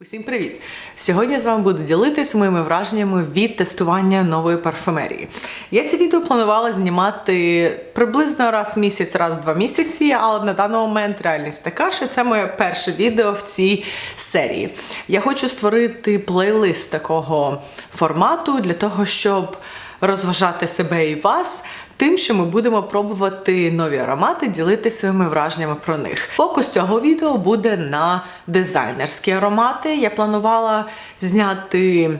Усім привіт! Сьогодні я з вами буду ділитися моїми враженнями від тестування нової парфумерії. Я це відео планувала знімати приблизно раз в місяць, раз в два місяці, але на даний момент реальність така, що це моє перше відео в цій серії. Я хочу створити плейлист такого формату для того, щоб розважати себе і вас. Тим, що ми будемо пробувати нові аромати, ділитися своїми враженнями про них. Фокус цього відео буде на дизайнерські аромати. Я планувала зняти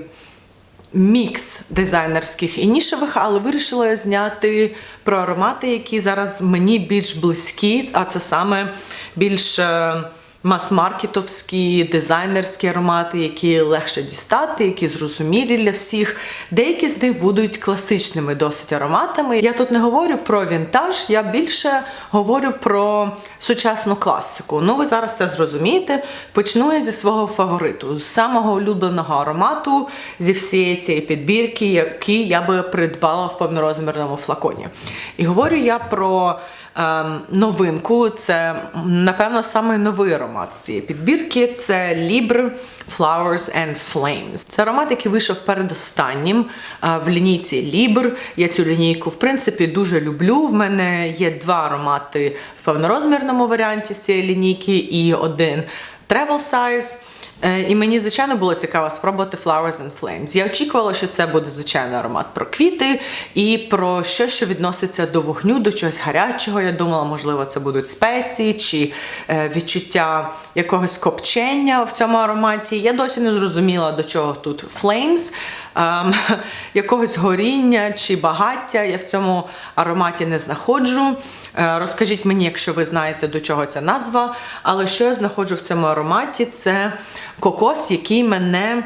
мікс дизайнерських і нішевих, але вирішила зняти про аромати, які зараз мені більш близькі, а це саме більш. Мас-маркетовські дизайнерські аромати, які легше дістати, які зрозумілі для всіх. Деякі з них будуть класичними досить ароматами. Я тут не говорю про вінтаж, я більше говорю про сучасну класику. Ну, ви зараз це зрозумієте. Почну я зі свого фавориту, з самого улюбленого аромату зі всієї цієї підбірки, який я би придбала в повнорозмірному флаконі. І говорю я про новинку. Це, напевно, саме новий аромат цієї підбірки. Це Libre Flowers and Flames. Це аромат, який вийшов передостаннім е, в лінійці Libre. Я цю лінійку, в принципі, дуже люблю. В мене є два аромати в повнорозмірному варіанті з цієї лінійки і один travel size. Е, І мені, звичайно, було цікаво спробувати Flowers and Flames. Я очікувала, що це буде звичайно аромат про квіти і про що, що відноситься до вогню, до чогось гарячого. Я думала, можливо, це будуть спеції чи е, відчуття якогось копчення в цьому ароматі. Я досі не зрозуміла, до чого тут Flames. Ем, якогось горіння чи багаття я в цьому ароматі не знаходжу. Е, Розкажіть мені, якщо ви знаєте, до чого ця назва. Але що я знаходжу в цьому ароматі, це кокос, який мене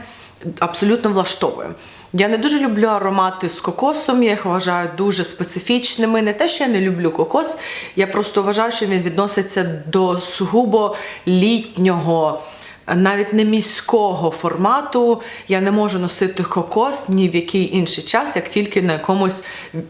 абсолютно влаштовує. Я не дуже люблю аромати з кокосом, я їх вважаю дуже специфічними. Не те, що я не люблю кокос, я просто вважаю, що він відноситься до сугубо літнього навіть не міського формату я не можу носити кокос ні в який інший час, як тільки на якомусь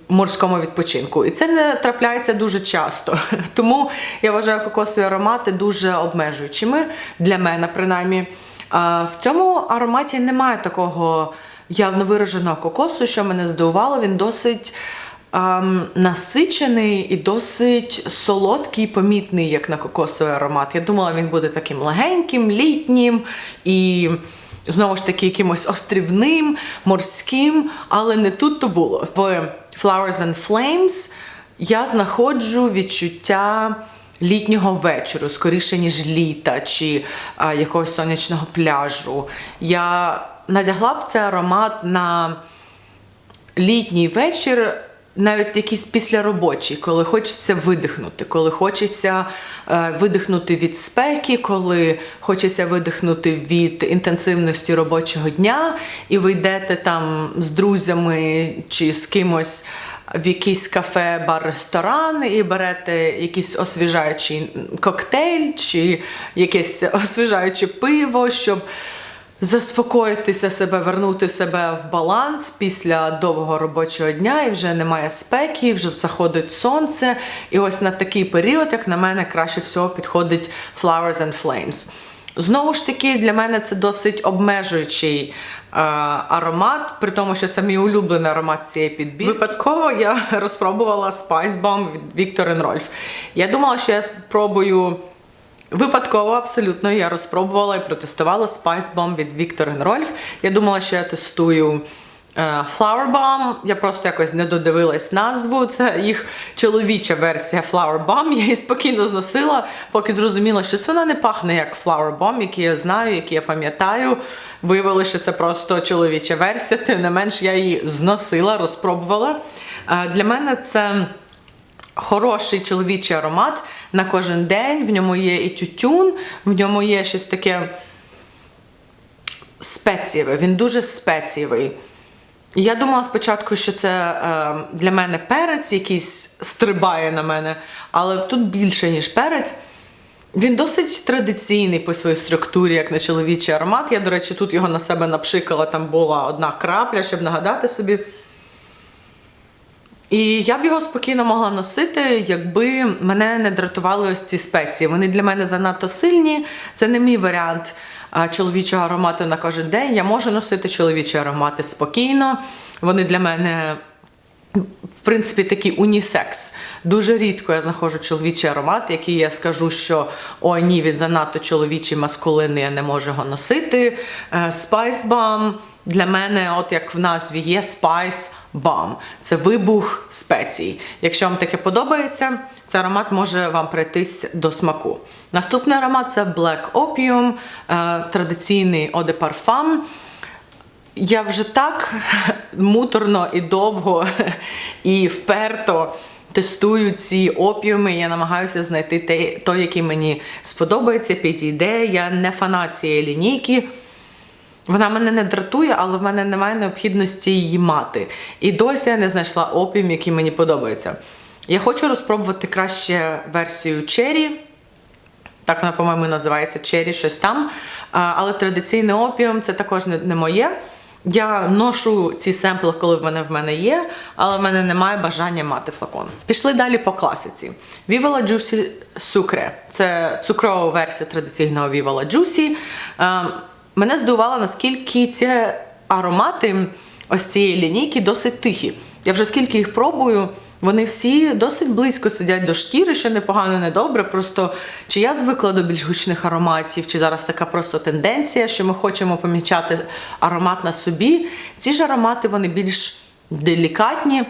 морському відпочинку. І це не трапляється дуже часто. Тому я вважаю кокосові аромати дуже обмежуючими для мене, принаймні. В цьому ароматі немає такого явно вираженого кокосу, що мене здивувало. Він досить ем, насичений і досить солодкий, помітний, як на кокосовий аромат. Я думала, він буде таким легеньким, літнім і. Знову ж таки, якимось острівним, морським, але не тут то було. В Flowers and Flames я знаходжу відчуття літнього вечору, скоріше, ніж літа чи а, якогось сонячного пляжу. Я надягла б цей аромат на літній вечір, навіть якийсь післяробочий, коли хочеться видихнути, коли хочеться е, видихнути від спеки, коли хочеться видихнути від інтенсивності робочого дня, і ви йдете там з друзями чи з кимось. В якийсь кафе, бар, ресторан і берете якийсь освіжаючий коктейль чи якесь освіжаюче пиво, щоб заспокоїтися себе, вернути себе в баланс після довгого робочого дня, і вже немає спеки, вже заходить сонце. І ось на такий період, як на мене, краще всього підходить Flowers and Flames. Знову ж таки, для мене це досить обмежуючий е, аромат, при тому, що це мій улюблений аромат з цієї підбірки. Випадково я розпробувала Spice Bomb від Victor Rolf. Я думала, що я спробую. Випадково абсолютно я розпробувала і протестувала Spice Bomb від Victor Rolf. Я думала, що я тестую е, Flower Bomb. Я просто якось не додивилась назву. Це їх чоловіча версія Flower Bomb. Я її спокійно зносила, поки зрозуміла, що вона не пахне як Flower Bomb, який я знаю, який я пам'ятаю. Виявилося, що це просто чоловіча версія. Тим не менш, я її зносила, розпробувала. Е, Для мене це хороший чоловічий аромат на кожен день. В ньому є і тютюн, в ньому є щось таке спецієве. Він дуже спецієвий. Я думала спочатку, що це е, для мене перець, якийсь стрибає на мене, але тут більше, ніж перець. Він досить традиційний по своїй структурі, як на чоловічий аромат. Я, до речі, тут його на себе напшикала, там була одна крапля, щоб нагадати собі. І я б його спокійно могла носити, якби мене не дратували ось ці спеції. Вони для мене занадто сильні, це не мій варіант. чоловічого аромату на кожен день. Я можу носити чоловічі аромати спокійно. Вони для мене в принципі, такий унісекс. Дуже рідко я знаходжу чоловічий аромат, який я скажу, що ой, ні, він занадто чоловічий, маскулинний, я не можу його носити. Е, Spice Bomb для мене, от як в назві є Spice Bomb. Це вибух спецій. Якщо вам таке подобається, цей аромат може вам прийтись до смаку. Наступний аромат це Black Opium, е, традиційний Eau de Parfum. Я вже так муторно і довго і вперто тестую ці опіуми. Я намагаюся знайти те- той, який мені сподобається, підійде. Я не фанат цієї лінійки. Вона мене не дратує, але в мене немає необхідності її мати. І досі я не знайшла опіум, який мені подобається. Я хочу розпробувати краще версію Cherry. Так вона, по-моєму, називається Cherry, щось там. Але традиційний опіум це також не, моє. Я ношу ці семпли, коли вони в мене є, але в мене немає бажання мати флакон. Пішли далі по класиці. Вівала Джусі Sucre. Це цукрова версія традиційного вівала джусі. Е, Мене здивувало, наскільки ці аромати ось цієї лінійки досить тихі. Я вже скільки їх пробую, вони всі досить близько сидять до шкіри, що непогано, не добре. Просто чи я звикла до більш гучних ароматів, чи зараз така просто тенденція, що ми хочемо помічати аромат на собі. Ці ж аромати вони більш делікатні.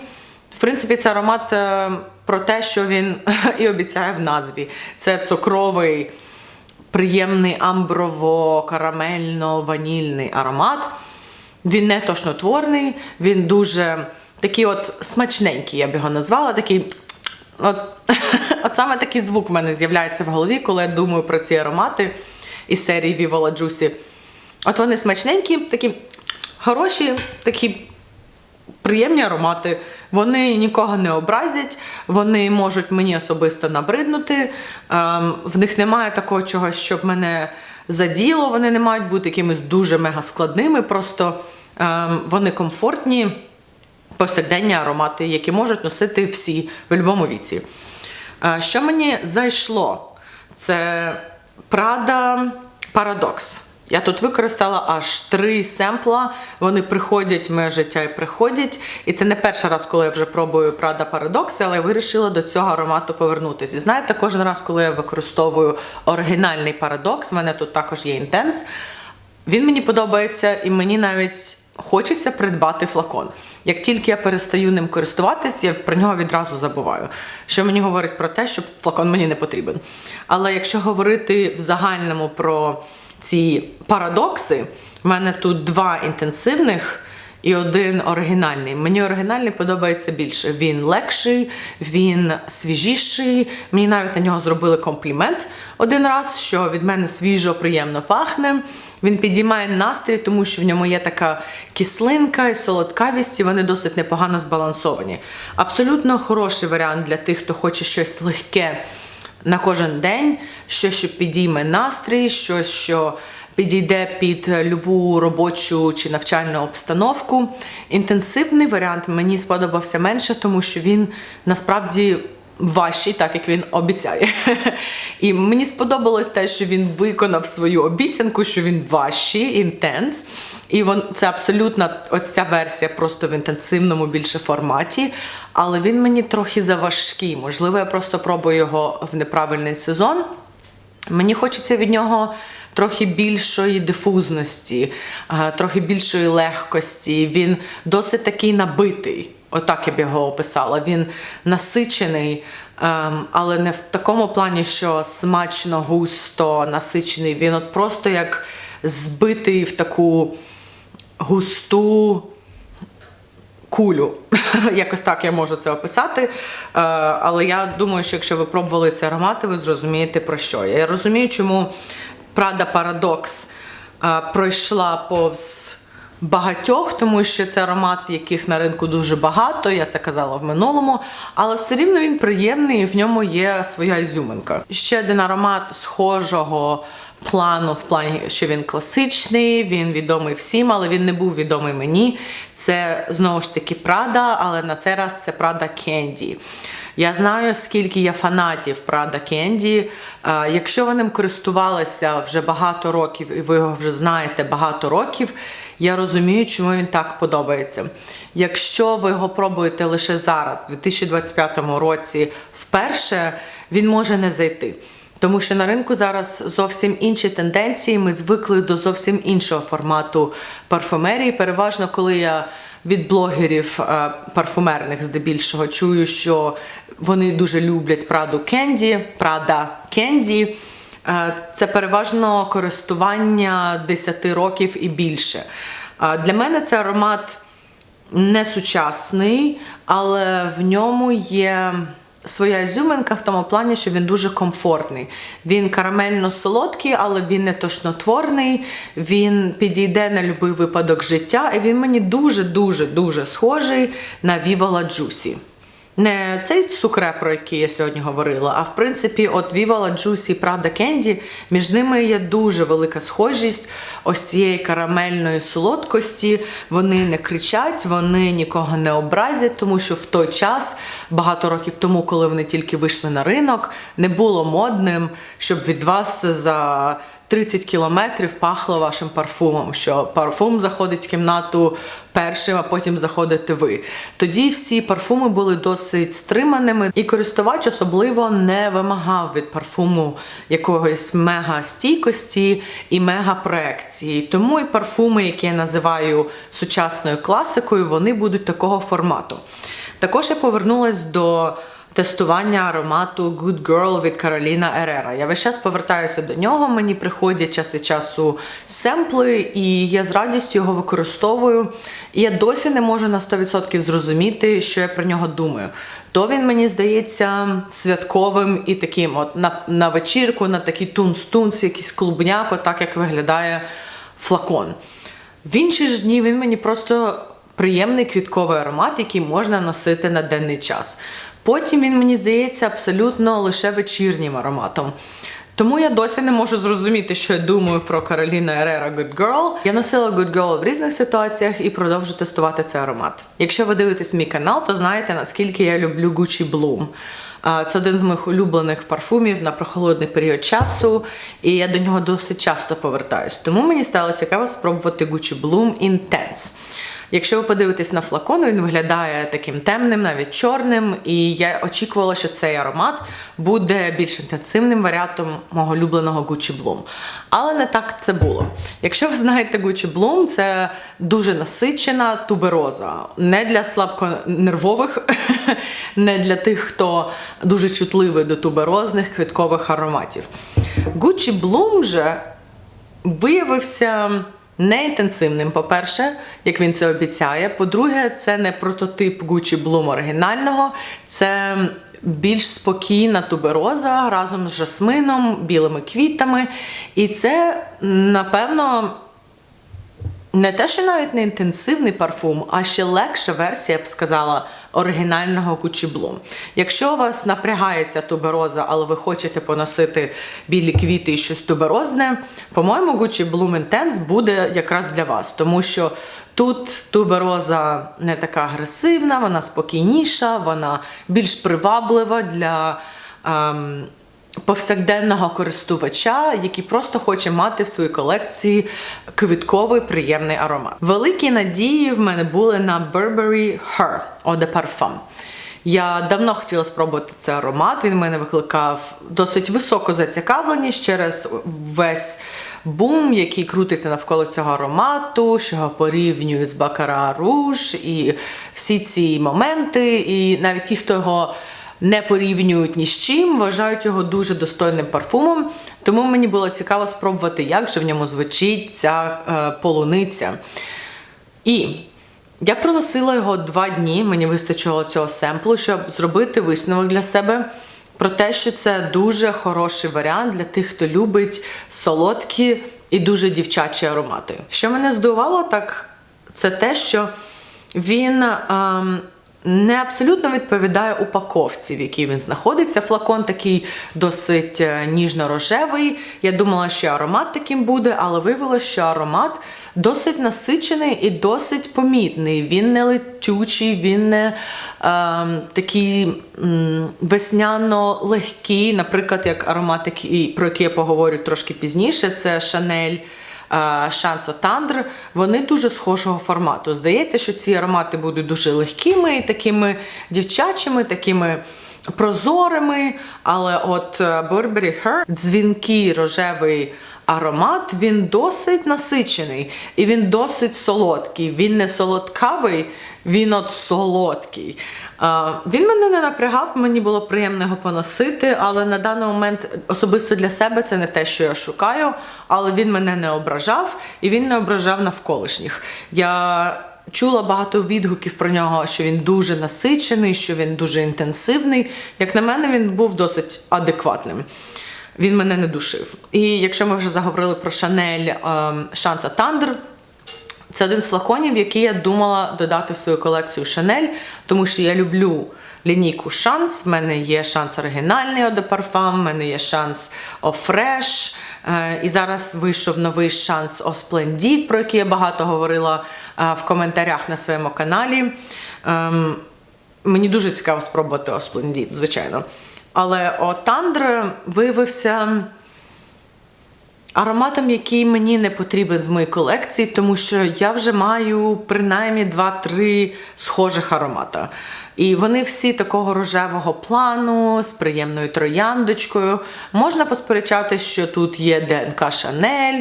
В принципі, це аромат е, про те, що він і обіцяє в назві. Це цукровий, приємний амброво-карамельно-ванільний аромат. Він не тошнотворний, він дуже такий от смачненький, я б його назвала. Такий, от, от саме такий звук в мене з'являється в голові, коли я думаю про ці аромати із серії la Juicy. От вони смачненькі, такі хороші, такі приємні аромати. Вони нікого не образять, вони можуть мені особисто набриднути. Ем, в них немає такого чогось, щоб мене заділо. Вони не мають бути якимись дуже мега складними. Просто ем, вони комфортні, повсякденні аромати, які можуть носити всі в будь-якому віці. Е, Що мені зайшло? Це Prada Paradox. Я тут використала аж три семпла. Вони приходять в моє життя і приходять. І це не перший раз, коли я вже пробую Prada Paradox, але я вирішила до цього аромату повернутися. І знаєте, кожен раз, коли я використовую оригінальний Paradox, в мене тут також є інтенс. Він мені подобається, і мені навіть хочеться придбати флакон. Як тільки я перестаю ним користуватись, я про нього відразу забуваю. Що мені говорить про те, що флакон мені не потрібен. Але якщо говорити в загальному про ці парадокси, в мене тут два інтенсивних і один оригінальний. Мені оригінальний подобається більше. Він легший, він свіжіший. Мені навіть на нього зробили комплімент один раз, що від мене свіжо, приємно пахне. Він підіймає настрій, тому що в ньому є така кислинка і солодкавість, і вони досить непогано збалансовані. Абсолютно хороший варіант для тих, хто хоче щось легке на кожен день, щось, що підійме настрій, щось, що підійде під любу робочу чи навчальну обстановку. Інтенсивний варіант мені сподобався менше, тому що він насправді важчий, так як він обіцяє. І мені сподобалось те, що він виконав свою обіцянку, що він важчий, інтенс. І вон це абсолютно ось ця версія просто в інтенсивному більше форматі. Але він мені трохи заважкий. Можливо, я просто пробую його в неправильний сезон. Мені хочеться від нього трохи більшої дифузності, е, трохи більшої легкості. Він досить такий набитий. Отак я б його описала. Він насичений, ем, але не в такому плані, що смачно, густо, насичений. Він от просто як збитий в таку густу кулю. Якось так я можу це описати. Е, але я думаю, що якщо ви пробували ці аромати, ви зрозумієте про що. я. Розумію, чому Prada Paradox е, пройшла повз багатьох, тому що це аромат, яких на ринку дуже багато, я це казала в минулому, але все рівно він приємний і в ньому є своя ізюминка. Ще один аромат схожого плану, в плані, що він класичний, він відомий всім, але він не був відомий мені. Це знову ж таки Prada, але на цей раз це Prada Candy. Я знаю, скільки є фанатів Candy. Е, Якщо ви ним користувалися вже багато років, і ви його вже знаєте багато років, я розумію, чому він так подобається. Якщо ви його пробуєте лише зараз, у 2025 році, вперше, він може не зайти. Тому що на ринку зараз зовсім інші тенденції. Ми звикли до зовсім іншого формату парфумерії. Переважно, коли я від блогерів е, парфумерних здебільшого чую, що вони дуже люблять Праду Кенді, Прада Кенді. Е, Це переважно користування 10 років і більше. Е, Для мене це аромат не сучасний, але в ньому є своя ізюминка в тому плані, що він дуже комфортний. Він карамельно солодкий, але він не тошнотворний. Він підійде на будь-який випадок життя, і він мені дуже дуже схожий на La Juicy. Не цей цукре, про який я сьогодні говорила, а в принципі, от La Juicy і Prada Candy, між ними є дуже велика схожість ось цієї карамельної солодкості. Вони не кричать, вони нікого не образять, тому що в той час, багато років тому, коли вони тільки вийшли на ринок, не було модним, щоб від вас за 30 кілометрів пахло вашим парфумом, що парфум заходить в кімнату першим, а потім заходите ви. Тоді всі парфуми були досить стриманими, і користувач особливо не вимагав від парфуму якогось мега стійкості і мега проекції. Тому і парфуми, які я називаю сучасною класикою, вони будуть такого формату. Також я повернулась до тестування аромату Good Girl від Кароліна Ерера. Я весь час повертаюся до нього. Мені приходять час від часу семпли, і я з радістю його використовую. І я досі не можу на 100% зрозуміти, що я про нього думаю. То він мені здається святковим і таким, от на, на вечірку, на такий тунс-тунс, якийсь клубняк, отак як виглядає флакон. В інші ж дні він мені просто приємний квітковий аромат, який можна носити на денний час. Потім він мені здається абсолютно лише вечірнім ароматом. Тому я досі не можу зрозуміти, що я думаю про Кароліна Ерера Good Girl. Я носила Good Girl в різних ситуаціях і продовжу тестувати цей аромат. Якщо ви дивитесь мій канал, то знаєте наскільки я люблю Gucci Bloom. Це один з моїх улюблених парфумів на прохолодний період часу, і я до нього досить часто повертаюсь. Тому мені стало цікаво спробувати Gucci Bloom Intense. Якщо ви подивитесь на флакон, він виглядає таким темним, навіть чорним. І я очікувала, що цей аромат буде більш інтенсивним варіантом мого улюбленого Gucci Bloom. Але не так це було. Якщо ви знаєте Gucci Bloom, це дуже насичена тубероза. Не для слабконервових, не для тих, хто дуже чутливий до туберозних квіткових ароматів. Gucci Bloom же виявився не інтенсивним, по-перше, як він це обіцяє. По-друге, це не прототип Gucci Bloom оригінального, це більш спокійна тубероза разом з жасмином, білими квітами. І це, напевно, не те, що навіть не інтенсивний парфум, а ще легша версія, я б сказала, оригінального Bloom. Якщо у вас напрягається тубероза, але ви хочете поносити білі квіти і щось туберозне, по-моєму, Gucci Bloom Intense буде якраз для вас, тому що тут тубероза не така агресивна, вона спокійніша, вона більш приваблива для. Ем, повсякденного користувача, який просто хоче мати в своїй колекції квітковий приємний аромат. Великі надії в мене були на Burberry Her Eau de Parfum. Я давно хотіла спробувати цей аромат. Він в мене викликав досить високу зацікавленість через весь бум, який крутиться навколо цього аромату, що його порівнюють з Бакара Руж, і всі ці моменти, і навіть ті, хто його не порівнюють ні з чим, вважають його дуже достойним парфумом. Тому мені було цікаво спробувати, як же в ньому звучить ця е, полуниця. І я проносила його два дні, мені вистачило цього семплу, щоб зробити висновок для себе. Про те, що це дуже хороший варіант для тих, хто любить солодкі і дуже дівчачі аромати. Що мене здивувало, так це те, що він ем, не абсолютно відповідає упаковці, в якій він знаходиться. Флакон такий досить е, ніжно-рожевий. Я думала, що аромат таким буде, але виявилося, що аромат досить насичений і досить помітний. Він не летючий, він не е, такий весняно-легкий, наприклад, як аромат, який, про який я поговорю трошки пізніше, це Шанель. Шансо Тандр, вони дуже схожого формату. Здається, що ці аромати будуть дуже легкими, такими дівчачими, такими прозорими. Але от е, Burberry Her, дзвінкий рожевий аромат, він досить насичений і він досить солодкий. Він не солодкавий, він от солодкий. Він мене не напрягав, мені було приємно його поносити, але на даний момент особисто для себе це не те, що я шукаю, але він мене не ображав і він не ображав навколишніх. Я чула багато відгуків про нього, що він дуже насичений, що він дуже інтенсивний. Як на мене, він був досить адекватним. Він мене не душив. І якщо ми вже заговорили про Шанель Шанса Тандр. Це один з флаконів, який я думала додати в свою колекцію Шанель, тому що я люблю лінійку Шанс. В мене є шанс оригінальний Eau de Parfum, в мене є шанс О Fresh. Е, І зараз вийшов новий шанс О Splendid, про який я багато говорила е, в коментарях на своєму каналі. Ем, Мені дуже цікаво спробувати О звичайно. Але О Тандр виявився ароматом, який мені не потрібен в моїй колекції, тому що я вже маю принаймні 2-3 схожих аромата. І вони всі такого рожевого плану, з приємною трояндочкою. Можна посперечати, що тут є ДНК Шанель.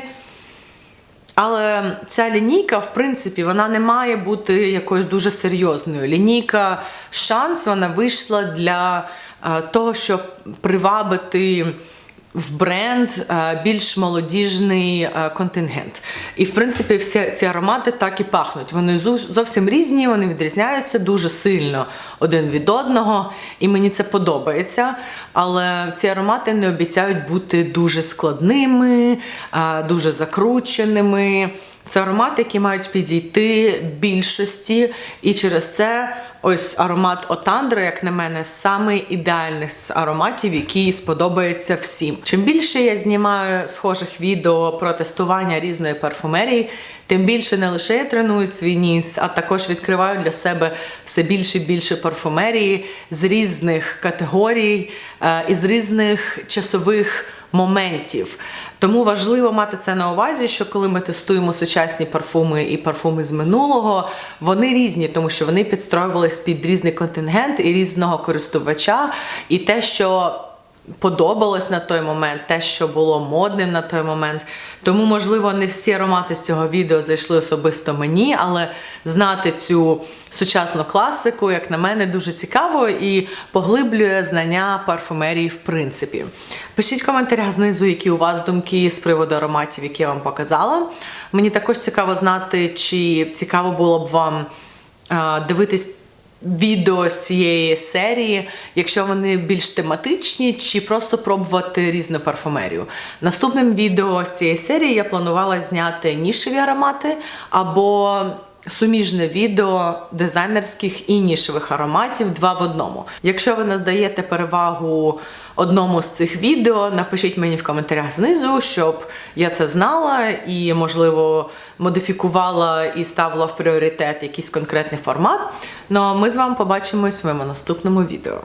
Але ця лінійка, в принципі, вона не має бути якоюсь дуже серйозною. Лінійка шанс вона вийшла для е, того, щоб привабити в бренд е, більш молодіжний е, контингент. І, в принципі, всі ці аромати так і пахнуть. Вони зовсім різні, вони відрізняються дуже сильно один від одного, і мені це подобається. Але ці аромати не обіцяють бути дуже складними, е, дуже закрученими. Це аромати, які мають підійти більшості, і через це ось аромат Отандра, як на мене, самий ідеальний з ароматів, який сподобається всім. Чим більше я знімаю схожих відео про тестування різної парфумерії, тим більше не лише я треную свій ніс, а також відкриваю для себе все більше і більше парфумерії з різних категорій е, і з різних часових моментів. Тому важливо мати це на увазі, що коли ми тестуємо сучасні парфуми і парфуми з минулого, вони різні, тому що вони підстроювались під різний контингент і різного користувача, і те, що подобалось на той момент, те, що було модним на той момент. Тому, можливо, не всі аромати з цього відео зайшли особисто мені, але знати цю сучасну класику, як на мене, дуже цікаво і поглиблює знання парфумерії в принципі. Пишіть в коментарях знизу, які у вас думки з приводу ароматів, які я вам показала. Мені також цікаво знати, чи цікаво було б вам а, дивитись відео з цієї серії, якщо вони більш тематичні, чи просто пробувати різну парфумерію. Наступним відео з цієї серії я планувала зняти нішеві аромати або суміжне відео дизайнерських і нішевих ароматів два в одному. Якщо ви надаєте перевагу одному з цих відео, напишіть мені в коментарях знизу, щоб я це знала і, можливо, модифікувала і ставила в пріоритет якийсь конкретний формат. Ну а ми з вами побачимось в моєму наступному відео.